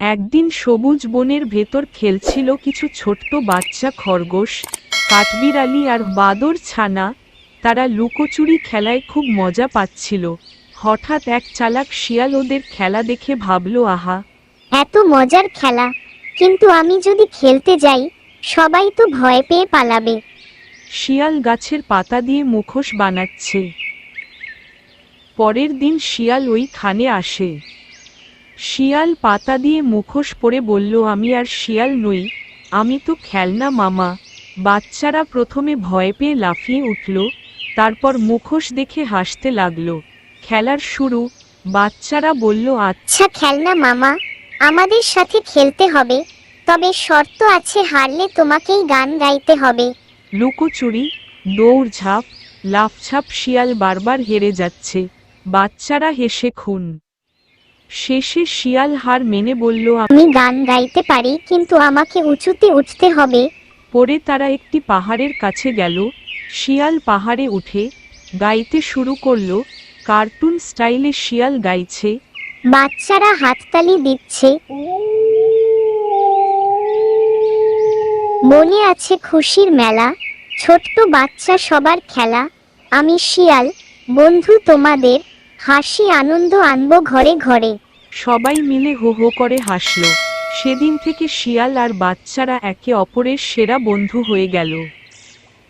একদিন সবুজ বনের ভেতর খেলছিল কিছু ছোট্ট বাচ্চা খরগোশ কাঠবিড়ালি আর বাদর ছানা। তারা লুকোচুরি খেলায় খুব মজা পাচ্ছিল। হঠাৎ এক চালাক শিয়াল ওদের খেলা দেখে ভাবল আহা! এত মজার খেলা। কিন্তু আমি যদি খেলতে যাই সবাই তো ভয় পেয়ে পালাবে। শিয়াল গাছের পাতা দিয়ে মুখোশ বানাচ্ছে। পরের দিন শিয়াল ওই খানে আসে। শিয়াল পাতা দিয়ে মুখোশ পরে বলল, আমি আর শিয়াল নই, আমি তো খেলনা মামা। বাচ্চারা প্রথমে ভয় পেয়ে লাফিয়ে উঠল, তারপর মুখোশ দেখে হাসতে লাগল। খেলার শুরু, বাচ্চারা বলল আচ্ছা খেলনা মামা, আমাদের সাথে খেলতে হবে, তবে শর্ত আছে হারলে তোমাকেই গান গাইতে হবে। লুকোচুরি, দৌড়ঝাঁপ, লাফঝাপ শিয়াল বারবার হেরে যাচ্ছে। বাচ্চারা হেসে খুন। শেষে শিয়াল হার মেনে বলল আমি গান গাইতে পারি কিন্তু আমাকে উঁচুতে উঠতে হবে। পরে তারা একটি পাহাড়ের কাছে গেল। শিয়াল পাহাড়ে উঠে গাইতে শুরু করল। কার্টুন স্টাইলে শিয়াল গাইছে। বাচ্চারা হাততালি দিচ্ছে। মনে আছে খুশির মেলা। ছোট্ট বাচ্চা সবার খেলা। আমি শিয়াল বন্ধু তোমাদের। হাসি আনন্দ আনব ঘরে ঘরে। সবাই মিলে হো হো করে হাসল। সেদিন থেকে শিয়াল আর বাচ্চারা একে অপরের সেরা বন্ধু হয়ে গেল।